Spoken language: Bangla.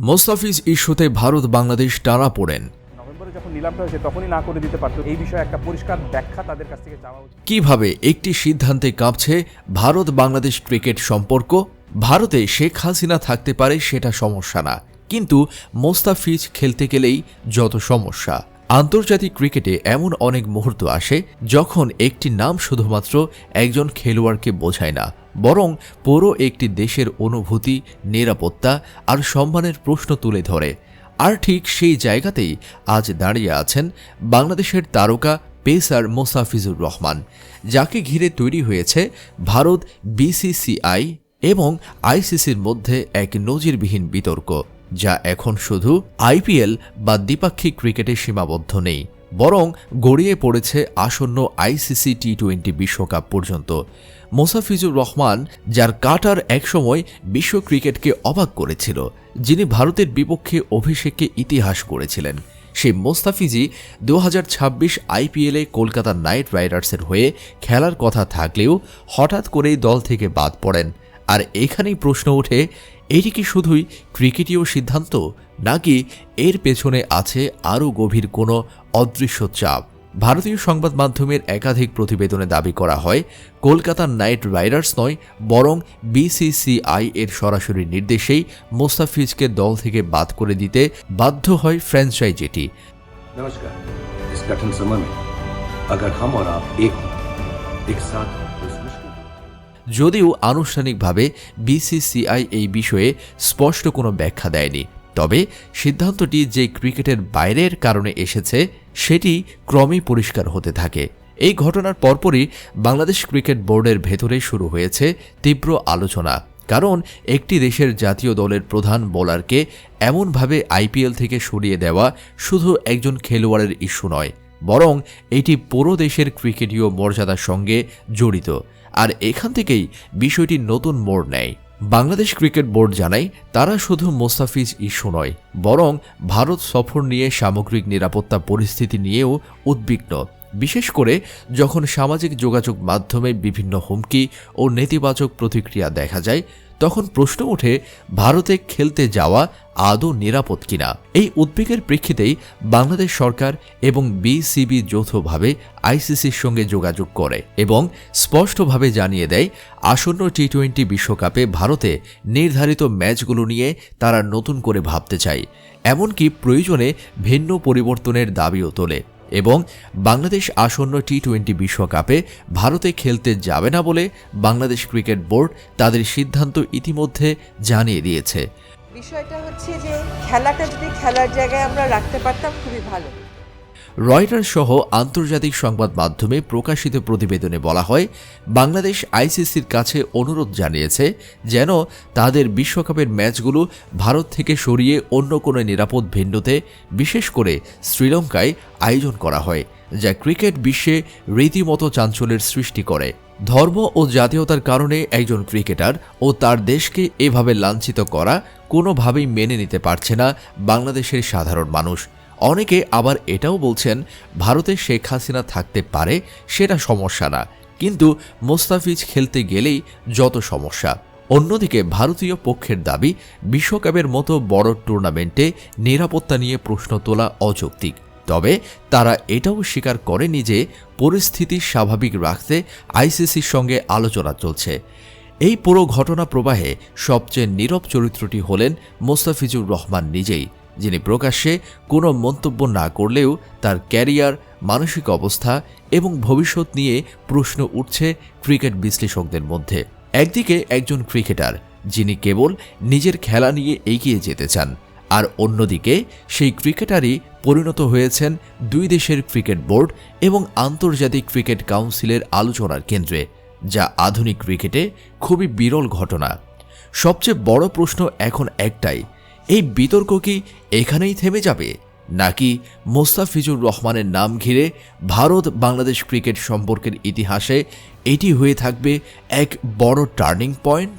মোস্তাফিজ ইস্যুতে ভারত বাংলাদেশ টানা পড়েন। নভেম্বরে যখন নিলামটা হয়েছে তখনই না করে দিতে পারতো। এই বিষয়ে একটা পরিষ্কার ব্যাখ্যা তাদের কাছ থেকে চাওয়া উচিত। কীভাবে একটি সিদ্ধান্তে কাঁপছে ভারত বাংলাদেশ ক্রিকেট সম্পর্ক? ভারতে শেখ হাসিনা থাকতে পারে সেটা সমস্যা না। কিন্তু মোস্তাফিজ খেলতে গেলেই যত সমস্যা। আন্তর্জাতিক ক্রিকেটে এমন অনেক মুহূর্ত আসে যখন একটি নাম শুধুমাত্র একজন খেলোয়াড়কে বোঝায় না, বরং পুরো একটি দেশের অনুভূতি, নিরাপত্তা আর সম্মানের প্রশ্ন তুলে ধরে। আর ঠিক সেই জায়গাতেই আজ দাঁড়িয়ে আছেন বাংলাদেশের তারকা পেসার মোসাফিজুর রহমান, যাকে ঘিরে তৈরি হয়েছে ভারত বিসিসিআই এবং আইসিসির মধ্যে এক নজিরবিহীন বিতর্ক। যা এখন শুধু আইপিএল বা দ্বিপাক্ষিক ক্রিকেটে সীমাবদ্ধ নেই, বরং গড়িয়ে পড়েছে আসন্ন আইসিসি টি টোয়েন্টি বিশ্বকাপ পর্যন্ত। মোসাফিজুর রহমান, যার কাটার একসময় বিশ্ব ক্রিকেটকে অবাক করেছিল, যিনি ভারতের বিপক্ষে অভিষেকে ইতিহাস করেছিলেন। সেই মোস্তাফিজি দু হাজার ছাব্বিশ আইপিএলে কলকাতা নাইট রাইডার্সের হয়ে খেলার কথা থাকলেও হঠাৎ করেই দল থেকে বাদ পড়েন। আর এখানেই প্রশ্ন ওঠে এটি কি শুধুই ক্রিকেটীয় সিদ্ধান্ত নাকি এর পেছনে আছে আরও গভীর কোনো অদৃশ্য চাপ ভারতীয় সংবাদ মাধ্যমের একাধিক প্রতিবেদনে দাবি করা হয় কলকাতা নাইট রাইডার্স নয় বরং বিসিসিআই এর সরাসরি নির্দেশেই মোস্তাফিজকে দল থেকে বাদ করে দিতে বাধ্য হয় ফ্র্যাঞ্চাইজিটি नमस्कार इस कठिन समय में अगर हम और आप एक हों एक साथ हों तो इस मुश्किल যদিও আনুষ্ঠানিকভাবে বিসিসিআই এই বিষয়ে স্পষ্ট কোনো ব্যাখ্যা দেয়নি। তবে সিদ্ধান্তটি যে ক্রিকেটের বাইরের কারণে এসেছে, সেটি ক্রমেই পরিষ্কার হতে থাকে। এই ঘটনার পরপরই বাংলাদেশ ক্রিকেট বোর্ডের ভেতরে শুরু হয়েছে তীব্র আলোচনা। কারণ একটি দেশের জাতীয় দলের প্রধান বোলারকে এমনভাবে আইপিএল থেকে সরিয়ে দেওয়া শুধু একজন খেলোয়াড়ের ইস্যু নয় বরং এটি পুরো দেশের ক্রিকেটীয় মর্যাদার সঙ্গে জড়িত। আর এখান থেকেই বিষয়টি নতুন মোড় নেয়। বাংলাদেশ ক্রিকেট বোর্ড জানায়, তারা শুধু মোস্তাফিজ ইস্যু নয়, বরং ভারত সফর নিয়ে সামগ্রিক নিরাপত্তা পরিস্থিতি নিয়েও উদ্বিগ্ন। বিশেষ করে যখন সামাজিক যোগাযোগ মাধ্যমে বিভিন্ন হুমকি ও নেতিবাচক প্রতিক্রিয়া দেখা যায় তখন প্রশ্ন ওঠে, ভারতে খেলতে যাওয়া আদৌ নিরাপদ কিনা? এই উদ্বেগের প্রেক্ষিতেই বাংলাদেশ সরকার এবং বিসিবি যৌথভাবে আইসিসির সঙ্গে যোগাযোগ করে এবং স্পষ্টভাবে জানিয়ে দেয়, আসন্ন টি টোয়েন্টি বিশ্বকাপে ভারতে নির্ধারিত ম্যাচগুলো নিয়ে তারা নতুন করে ভাবতে চায়। এমনকি প্রয়োজনে ভিন্ন পরিবর্তনের দাবিও তোলে। এবং বাংলাদেশ আসন্ন টি টোয়েন্টি বিশ্বকাপে ভারতে খেলতে যাবে না বলে বাংলাদেশ ক্রিকেট বোর্ড তাদের সিদ্ধান্ত ইতিমধ্যে জানিয়ে দিয়েছে। বিষয়টা হচ্ছে যে, খেলাটা যদি খেলার জায়গায় আমরা রাখতে পারতাম, খুবই ভালো। রয়টার্স সহ আন্তর্জাতিক সংবাদ মাধ্যমে প্রকাশিত প্রতিবেদনে বলা হয়, বাংলাদেশ আইসিসির কাছে অনুরোধ জানিয়েছে যেন তাদের বিশ্বকাপের ম্যাচগুলো ভারত থেকে সরিয়ে অন্য কোনো নিরাপদ ভেন্যুতে, বিশেষ করে শ্রীলঙ্কায় আয়োজন করা হয়, যা ক্রিকেট বিশ্বে রীতিমতো চাঞ্চল্যের সৃষ্টি করে। ধর্ম ও জাতীয়তার কারণে একজন ক্রিকেটার ও তার দেশকে এভাবে লাঞ্ছিত করা কোনোভাবেই মেনে নিতে পারছে না বাংলাদেশের সাধারণ মানুষ। অনেকে আবার এটাও বলছেন, ভারতে শেখ হাসিনা থাকতে পারে, সেটা সমস্যা না। কিন্তু মোস্তাফিজ খেলতে গেলেই যত সমস্যা। অন্যদিকে ভারতীয় পক্ষের দাবি, বিশ্বকাপের মতো বড় টুর্নামেন্টে নিরাপত্তা নিয়ে প্রশ্ন তোলা অযৌক্তিক। তবে তারা এটাও স্বীকার করেনি যে পরিস্থিতি স্বাভাবিক রাখতে আইসিসির সঙ্গে আলোচনা চলছে। এই পুরো ঘটনা প্রবাহে সবচেয়ে নীরব চরিত্রটি হলেন মোস্তাফিজুর রহমান নিজেই। যিনি প্রকাশ্যে কোনো মন্তব্য না করলেও তার ক্যারিয়ার, মানসিক অবস্থা এবং ভবিষ্যৎ নিয়ে প্রশ্ন উঠছে ক্রিকেট বিশ্লেষকদের মধ্যে। একদিকে একজন ক্রিকেটার, যিনি কেবল নিজের খেলা নিয়ে এগিয়ে যেতে চান, আর অন্যদিকে সেই ক্রিকেটারই পরিণত হয়েছেন দুই দেশের ক্রিকেট বোর্ড এবং আন্তর্জাতিক ক্রিকেট কাউন্সিলের আলোচনার কেন্দ্রে, যা আধুনিক ক্রিকেটে খুবই বিরল ঘটনা। সবচেয়ে বড় প্রশ্ন এখন একটাই এই বিতর্ক কি এখানেই থেমে যাবে? নাকি মোস্তাফিজুর রহমানের নাম ঘিরে ভারত বাংলাদেশ ক্রিকেট সম্পর্কের ইতিহাসে এটি হয়ে থাকবে এক বড় টার্নিং পয়েন্ট?